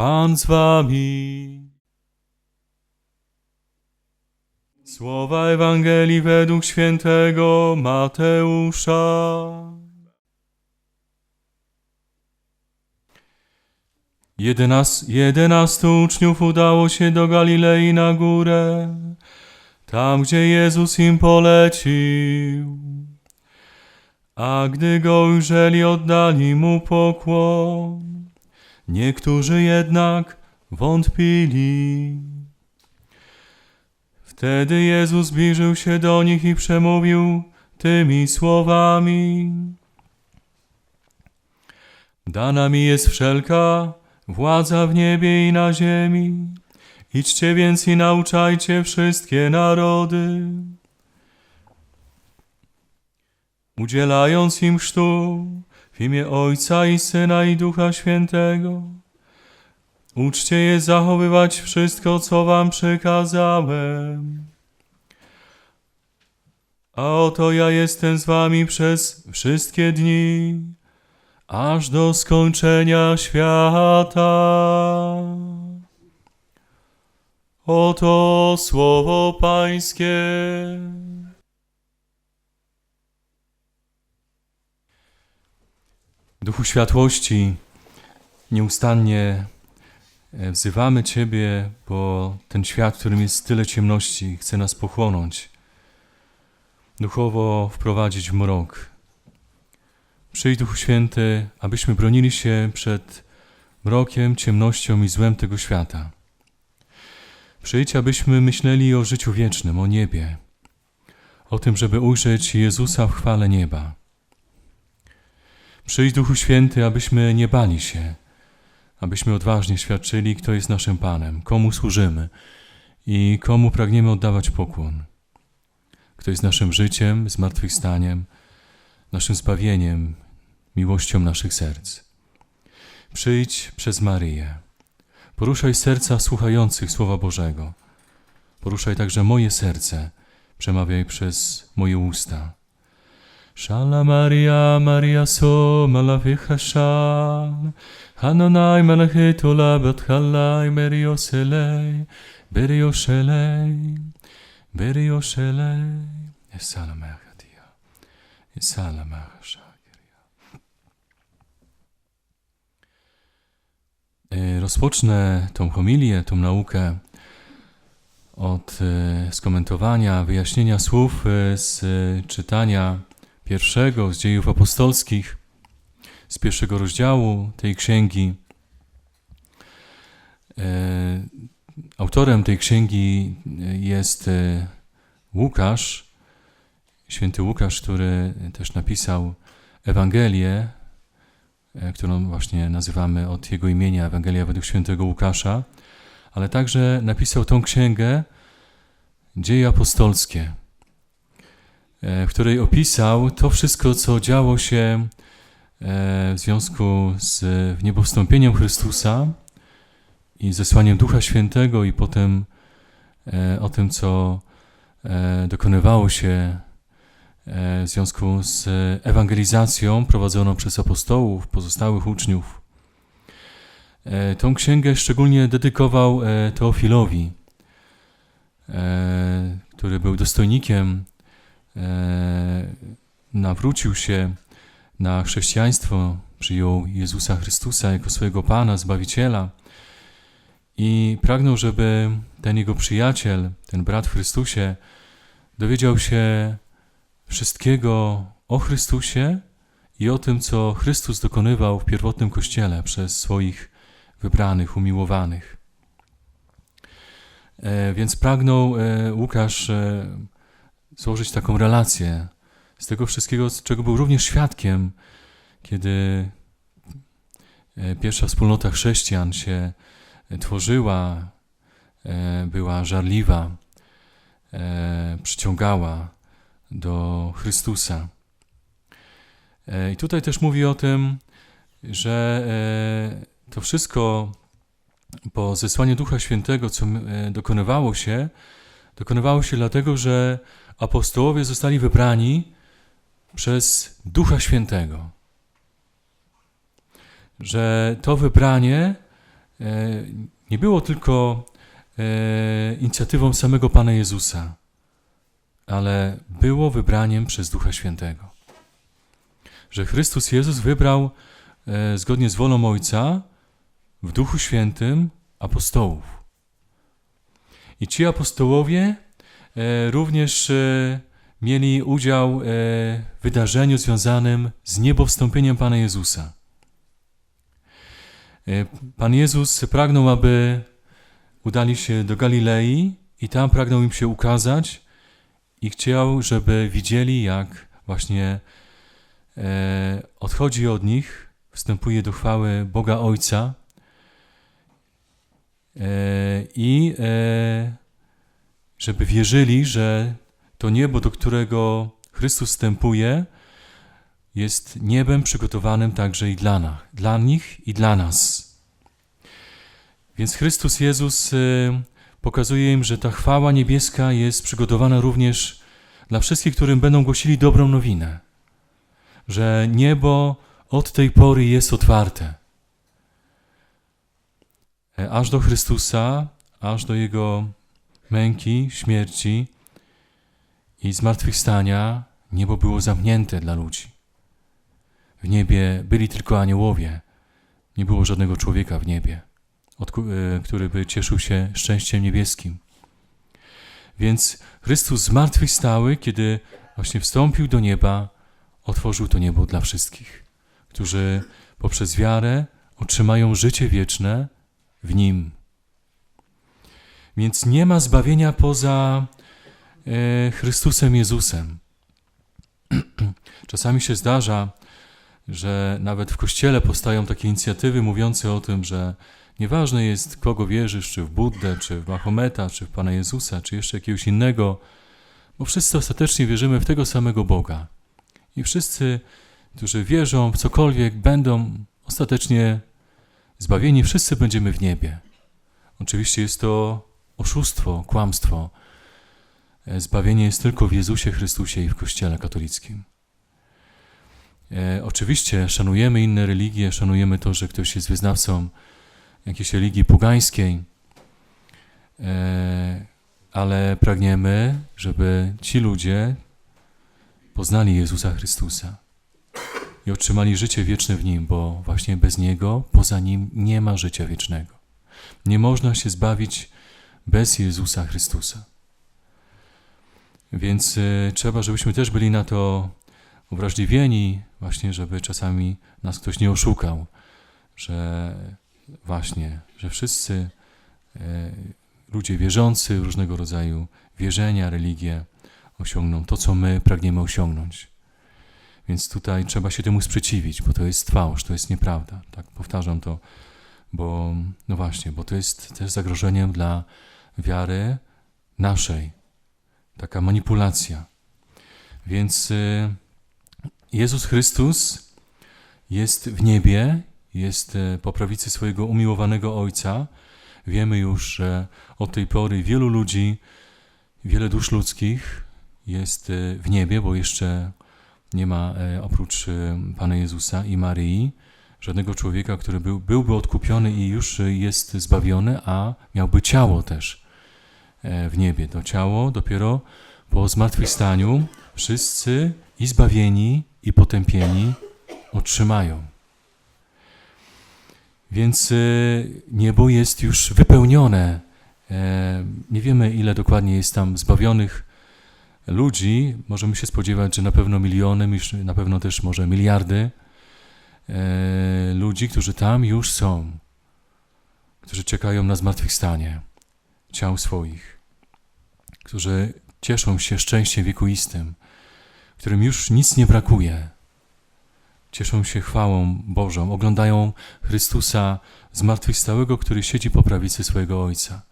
Pan z wami. Słowa Ewangelii według świętego Mateusza. Jedenas, jedenastu uczniów udało się do Galilei na górę, tam gdzie Jezus im polecił. A gdy go ujrzeli, oddali mu pokłon. Niektórzy jednak wątpili. Wtedy Jezus zbliżył się do nich i przemówił tymi słowami. Dana mi jest wszelka władza w niebie i na ziemi. Idźcie więc i nauczajcie wszystkie narody, udzielając im chrztu w imię Ojca i Syna i Ducha Świętego. Uczcie je zachowywać wszystko, co wam przykazałem. A oto ja jestem z wami przez wszystkie dni, aż do skończenia świata. Oto słowo Pańskie. Duchu światłości, nieustannie e, wzywamy Ciebie, bo ten świat, w którym jest tyle ciemności, chce nas pochłonąć, duchowo wprowadzić w mrok. Przyjdź, Duchu Święty, abyśmy bronili się przed mrokiem, ciemnością i złem tego świata. Przyjdź, abyśmy myśleli o życiu wiecznym, o niebie, o tym, żeby ujrzeć Jezusa w chwale nieba. Przyjdź, Duchu Święty, abyśmy nie bali się, abyśmy odważnie świadczyli, kto jest naszym Panem, komu służymy i komu pragniemy oddawać pokłon. Kto jest naszym życiem, zmartwychwstaniem, naszym zbawieniem, miłością naszych serc. Przyjdź przez Maryję. Poruszaj serca słuchających Słowa Bożego. Poruszaj także moje serce. Przemawiaj przez moje usta. Shala Maria, Maria so malaficha shal. Hanonai malachitola batchalai merioselei, berioselei, berioselei. Esala mechadia, esala mechashakiria. E, Rozpocznę tą homilię, tą naukę od e, skomentowania, wyjaśnienia słów e, z czytania pierwszego z dziejów apostolskich, z pierwszego rozdziału tej księgi. E, Autorem tej księgi jest e, Łukasz, święty Łukasz, który też napisał Ewangelię, e, którą właśnie nazywamy od jego imienia Ewangelia według świętego Łukasza, ale także napisał tą księgę Dzieje apostolskie, w której opisał to wszystko, co działo się e, w związku z niebowstąpieniem Chrystusa i zesłaniem Ducha Świętego i potem e, o tym, co e, dokonywało się e, w związku z ewangelizacją prowadzoną przez apostołów, pozostałych uczniów. E, Tą księgę szczególnie dedykował e, Teofilowi, e, który był dostojnikiem, e, nawrócił się na chrześcijaństwo, przyjął Jezusa Chrystusa jako swojego Pana, Zbawiciela i pragnął, żeby ten jego przyjaciel, ten brat w Chrystusie, dowiedział się wszystkiego o Chrystusie i o tym, co Chrystus dokonywał w pierwotnym Kościele przez swoich wybranych, umiłowanych. E, Więc pragnął e, Łukasz e, złożyć taką relację z tego wszystkiego, czego był również świadkiem, kiedy e, pierwsza wspólnota chrześcijan się e, tworzyła, e, była żarliwa, przyciągała do Chrystusa. I tutaj też mówi o tym, że to wszystko po zesłaniu Ducha Świętego, co dokonywało się, dokonywało się dlatego, że apostołowie zostali wybrani przez Ducha Świętego. Że to wybranie nie było tylko e, inicjatywą samego Pana Jezusa, ale było wybraniem przez Ducha Świętego. Że Chrystus Jezus wybrał e, zgodnie z wolą Ojca w Duchu Świętym apostołów. I ci apostołowie e, również e, mieli udział e, w wydarzeniu związanym z niebowstąpieniem Pana Jezusa. Pan Jezus pragnął, aby udali się do Galilei i tam pragnął im się ukazać i chciał, żeby widzieli, jak właśnie odchodzi od nich, wstępuje do chwały Boga Ojca i e, żeby wierzyli, że to niebo, do którego Chrystus wstępuje, jest niebem przygotowanym także i dla nas, dla nich i dla nas. Więc Chrystus Jezus y, pokazuje im, że ta chwała niebieska jest przygotowana również dla wszystkich, którym będą głosili dobrą nowinę, że niebo od tej pory jest otwarte. E, aż do Chrystusa, aż do Jego męki, śmierci i zmartwychwstania niebo było zamknięte dla ludzi. W niebie byli tylko aniołowie, nie było żadnego człowieka w niebie, e, który by cieszył się szczęściem niebieskim. Więc Chrystus zmartwychwstały, kiedy właśnie wstąpił do nieba, otworzył to niebo dla wszystkich, którzy poprzez wiarę otrzymają życie wieczne w Nim. Więc nie ma zbawienia poza e, Chrystusem Jezusem. Czasami się zdarza, że nawet w kościele powstają takie inicjatywy mówiące o tym, że nieważne jest, kogo wierzysz, czy w Buddę, czy w Mahometa, czy w Pana Jezusa, czy jeszcze jakiegoś innego, bo wszyscy ostatecznie wierzymy w tego samego Boga. I wszyscy, którzy wierzą w cokolwiek, będą ostatecznie zbawieni, wszyscy będziemy w niebie. Oczywiście jest to oszustwo, kłamstwo. Zbawienie jest tylko w Jezusie Chrystusie i w Kościele katolickim. E, oczywiście szanujemy inne religie, szanujemy to, że ktoś jest wyznawcą jakiejś religii pogańskiej, e, ale pragniemy, żeby ci ludzie poznali Jezusa Chrystusa i otrzymali życie wieczne w Nim, bo właśnie bez Niego, poza Nim nie ma życia wiecznego. Nie można się zbawić bez Jezusa Chrystusa. Więc y, trzeba, żebyśmy też byli na to uwrażliwieni, właśnie, żeby czasami nas ktoś nie oszukał, że właśnie, że wszyscy y, ludzie wierzący, różnego rodzaju wierzenia, religie osiągną to, co my pragniemy osiągnąć. Więc tutaj trzeba się temu sprzeciwić, bo to jest fałsz, to jest nieprawda. Tak powtarzam to, bo no właśnie, bo to jest też zagrożeniem dla wiary naszej. Taka manipulacja. Więc y, Jezus Chrystus jest w niebie, jest y, po prawicy swojego umiłowanego Ojca. Wiemy już, że od tej pory wielu ludzi, wiele dusz ludzkich jest y, w niebie, bo jeszcze nie ma oprócz Pana Jezusa i Maryi żadnego człowieka, który był, byłby odkupiony i już jest zbawiony, a miałby ciało też e, w niebie. To ciało dopiero po zmartwychwstaniu wszyscy i zbawieni, i potępieni otrzymają. Więc e, niebo jest już wypełnione. E, nie wiemy, ile dokładnie jest tam zbawionych ludzi. Możemy się spodziewać, że na pewno miliony, na pewno też może miliardy e, ludzi, którzy tam już są, którzy czekają na zmartwychwstanie ciał swoich, którzy cieszą się szczęściem wiekuistym, którym już nic nie brakuje. Cieszą się chwałą Bożą, oglądają Chrystusa zmartwychwstałego, który siedzi po prawicy swojego Ojca.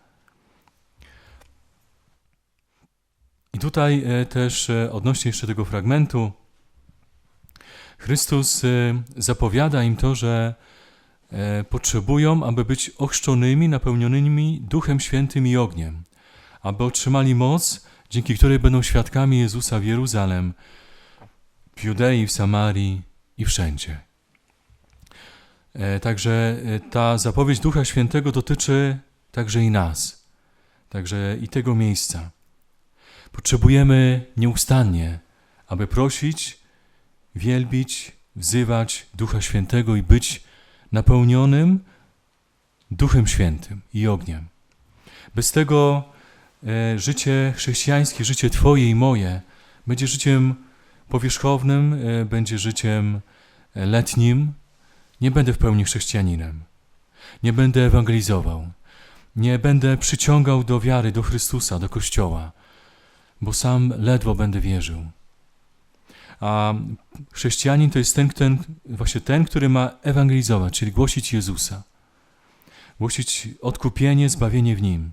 I tutaj e, też e, odnośnie jeszcze tego fragmentu, Chrystus y, zapowiada im to, że e, potrzebują, aby być ochrzczonymi, napełnionymi Duchem Świętym i ogniem, aby otrzymali moc, dzięki której będą świadkami Jezusa w Jeruzalem, w Judei, w Samarii i wszędzie. E, Także e, ta zapowiedź Ducha Świętego dotyczy także i nas, także i tego miejsca. Potrzebujemy nieustannie, aby prosić, wielbić, wzywać Ducha Świętego i być napełnionym Duchem Świętym i ogniem. Bez tego e, życie chrześcijańskie, życie Twoje i moje będzie życiem powierzchownym, e, będzie życiem e, letnim. Nie będę w pełni chrześcijaninem. Nie będę ewangelizował. Nie będę przyciągał do wiary, do Chrystusa, do Kościoła, bo sam ledwo będę wierzył. A chrześcijanin to jest ten, ten, właśnie ten, który ma ewangelizować, czyli głosić Jezusa. Głosić odkupienie, zbawienie w Nim.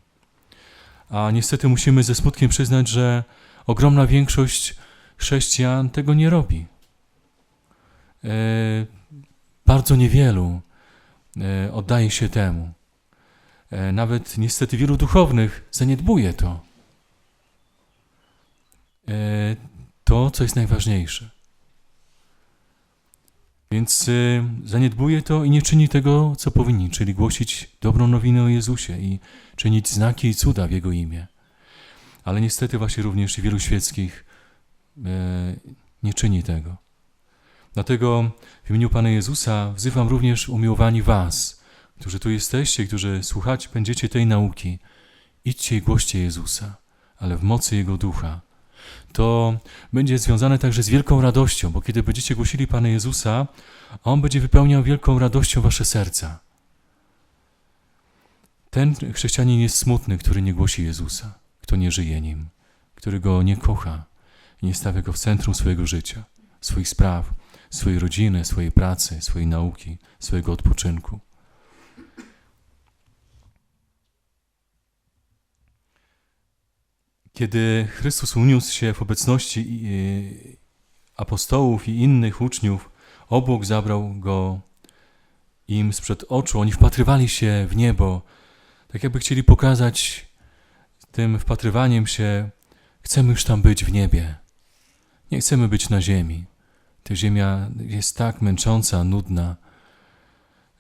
A niestety musimy ze smutkiem przyznać, że ogromna większość chrześcijan tego nie robi. E, bardzo niewielu e, oddaje się temu. E, nawet niestety wielu duchownych zaniedbuje to. E, to, co jest najważniejsze. Więc y, zaniedbuje to i nie czyni tego, co powinni, czyli głosić dobrą nowinę o Jezusie i czynić znaki i cuda w Jego imię. Ale niestety właśnie również i wielu świeckich y, nie czyni tego. Dlatego w imieniu Pana Jezusa wzywam również umiłowani Was, którzy tu jesteście, którzy słuchać będziecie tej nauki. Idźcie i głoście Jezusa, ale w mocy Jego Ducha to będzie związane także z wielką radością, bo kiedy będziecie głosili Pana Jezusa, On będzie wypełniał wielką radością wasze serca. Ten chrześcijanin jest smutny, który nie głosi Jezusa, kto nie żyje Nim, który Go nie kocha i nie stawia Go w centrum swojego życia, swoich spraw, swojej rodziny, swojej pracy, swojej nauki, swojego odpoczynku. Kiedy Chrystus uniósł się w obecności apostołów i innych uczniów, obłok zabrał go im sprzed oczu. Oni wpatrywali się w niebo, tak jakby chcieli pokazać tym wpatrywaniem się, chcemy już tam być w niebie. Nie chcemy być na ziemi. Ta ziemia jest tak męcząca, nudna,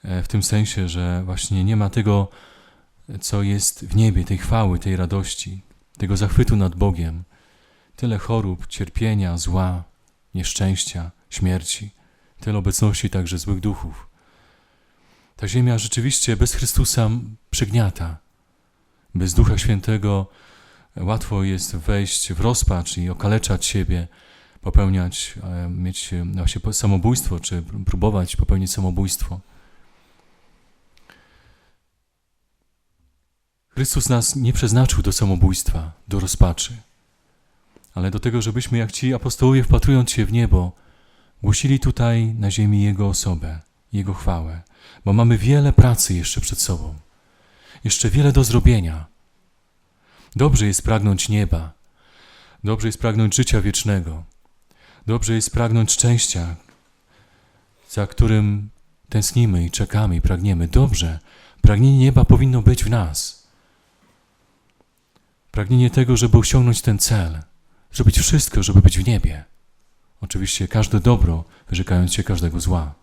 e, w tym sensie, że właśnie nie ma tego, co jest w niebie, tej chwały, tej radości, tego zachwytu nad Bogiem, tyle chorób, cierpienia, zła, nieszczęścia, śmierci, tyle obecności także złych duchów. Ta ziemia rzeczywiście bez Chrystusa przygniata. Bez Ducha Świętego łatwo jest wejść w rozpacz i okaleczać siebie, popełniać, e, mieć właśnie samobójstwo, czy próbować popełnić samobójstwo. Chrystus nas nie przeznaczył do samobójstwa, do rozpaczy, ale do tego, żebyśmy jak ci apostołowie wpatrując się w niebo, głosili tutaj na ziemi Jego osobę, Jego chwałę, bo mamy wiele pracy jeszcze przed sobą, jeszcze wiele do zrobienia. Dobrze jest pragnąć nieba, dobrze jest pragnąć życia wiecznego, dobrze jest pragnąć szczęścia, za którym tęsknimy i czekamy i pragniemy. Dobrze, pragnienie nieba powinno być w nas. Pragnienie tego, żeby osiągnąć ten cel, zrobić wszystko, żeby być w niebie. Oczywiście każde dobro, wyrzekając się każdego zła.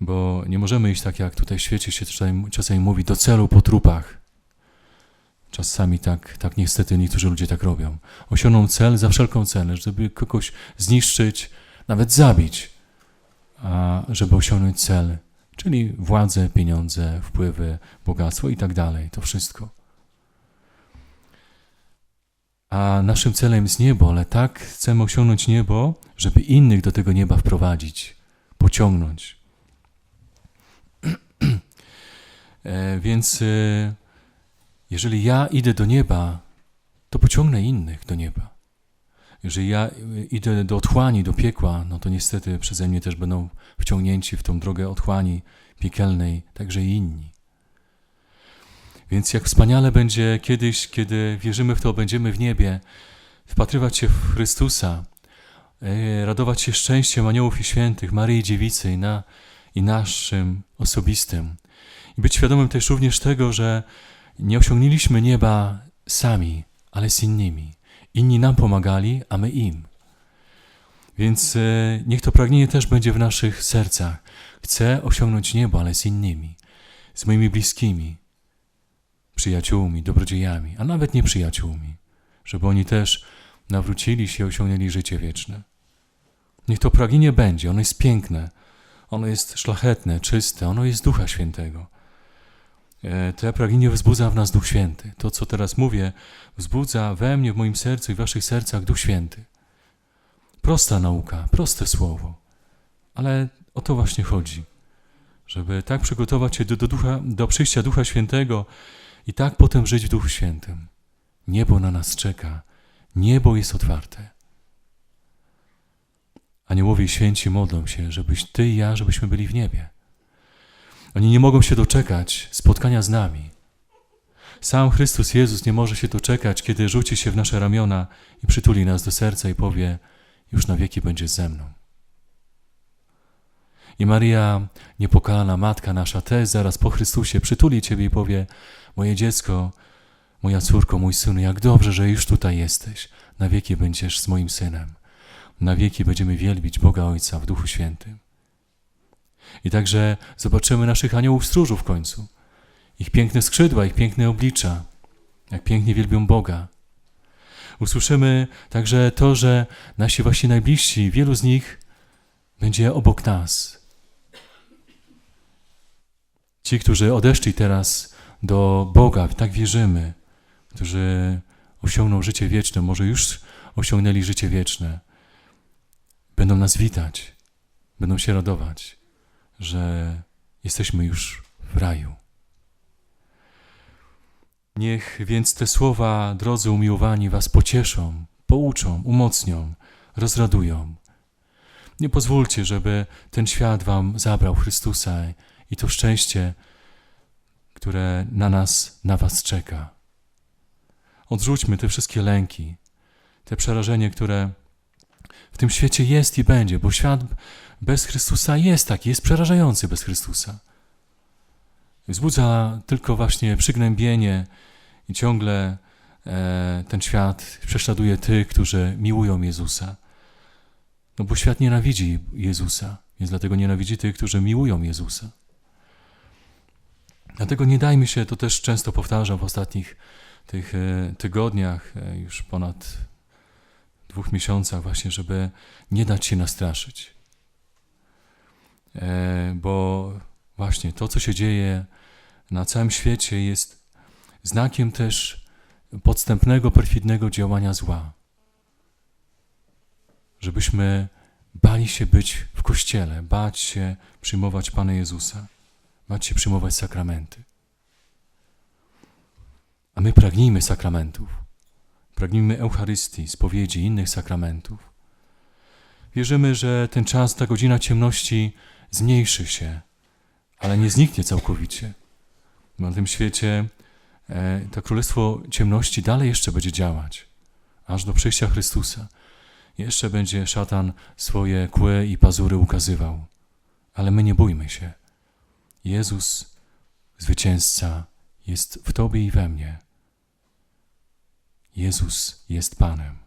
Bo nie możemy iść tak, jak tutaj w świecie się czasami, mówi, do celu po trupach. Czasami tak, tak niestety niektórzy ludzie tak robią. Osiągną cel za wszelką cenę, żeby kogoś zniszczyć, nawet zabić, a żeby osiągnąć cel, czyli władzę, pieniądze, wpływy, bogactwo i tak dalej. To wszystko. A naszym celem jest niebo, ale tak chcemy osiągnąć niebo, żeby innych do tego nieba wprowadzić, pociągnąć. e, więc e, jeżeli ja idę do nieba, to pociągnę innych do nieba. Jeżeli ja idę do otchłani, do piekła, no to niestety przeze mnie też będą wciągnięci w tą drogę otchłani piekielnej, także i inni. Więc jak wspaniale będzie kiedyś, kiedy wierzymy w to, będziemy w niebie, wpatrywać się w Chrystusa, e, radować się szczęściem aniołów i świętych, Maryi Dziewicy i, na, i naszym osobistym. I być świadomym też również tego, że nie osiągnęliśmy nieba sami, ale z innymi. Inni nam pomagali, a my im. Więc e, niech to pragnienie też będzie w naszych sercach. Chcę osiągnąć niebo, ale z innymi, z moimi bliskimi, przyjaciółmi, dobrodziejami, a nawet nieprzyjaciółmi, żeby oni też nawrócili się i osiągnęli życie wieczne. Niech to pragnienie będzie, ono jest piękne, ono jest szlachetne, czyste, ono jest Ducha Świętego. E, To pragnienie wzbudza w nas Duch Święty. To, co teraz mówię, wzbudza we mnie, w moim sercu i w waszych sercach Duch Święty. Prosta nauka, proste słowo, ale o to właśnie chodzi, żeby tak przygotować się do, do, ducha, do przyjścia Ducha Świętego i tak potem żyć w Duchu Świętym. Niebo na nas czeka, niebo jest otwarte. Aniołowie święci modlą się, żebyś ty i ja, żebyśmy byli w niebie. Oni nie mogą się doczekać spotkania z nami. Sam Chrystus Jezus nie może się doczekać, kiedy rzuci się w nasze ramiona i przytuli nas do serca i powie: Już na wieki będziesz ze mną. I Maria, niepokalana matka nasza, też zaraz po Chrystusie przytuli Ciebie i powie: Moje dziecko, moja córko, mój synu, jak dobrze, że już tutaj jesteś. Na wieki będziesz z moim synem. Na wieki będziemy wielbić Boga Ojca w Duchu Świętym. I także zobaczymy naszych aniołów stróżów w końcu. Ich piękne skrzydła, ich piękne oblicza, jak pięknie wielbią Boga. Usłyszymy także to, że nasi właśnie najbliżsi, wielu z nich będzie obok nas. Ci, którzy odeszli teraz do Boga, tak wierzymy, którzy osiągną życie wieczne, może już osiągnęli życie wieczne, będą nas witać, będą się radować, że jesteśmy już w raju. Niech więc te słowa, drodzy umiłowani, was pocieszą, pouczą, umocnią, rozradują. Nie pozwólcie, żeby ten świat wam zabrał Chrystusa i to szczęście, które na nas, na was czeka. Odrzućmy te wszystkie lęki, te przerażenie, które w tym świecie jest i będzie, bo świat bez Chrystusa jest taki, jest przerażający bez Chrystusa. Wzbudza tylko właśnie przygnębienie i ciągle e, ten świat prześladuje tych, którzy miłują Jezusa. No bo świat nienawidzi Jezusa, więc dlatego nienawidzi tych, którzy miłują Jezusa. Dlatego nie dajmy się, to też często powtarzam w ostatnich tych e, tygodniach, e, już ponad dwóch miesiącach właśnie, żeby nie dać się nastraszyć. E, bo właśnie to, co się dzieje na całym świecie, jest znakiem też podstępnego, perfidnego działania zła. Żebyśmy bali się być w kościele, bać się przyjmować Pana Jezusa, się przyjmować sakramenty. A my pragnijmy sakramentów. Pragnijmy Eucharystii, spowiedzi innych sakramentów. Wierzymy, że ten czas, ta godzina ciemności zmniejszy się, ale nie zniknie całkowicie. Na tym świecie e, to królestwo ciemności dalej jeszcze będzie działać, aż do przyjścia Chrystusa. Jeszcze będzie szatan swoje kły i pazury ukazywał. Ale my nie bójmy się. Jezus, zwycięzca, jest w Tobie i we mnie. Jezus jest Panem.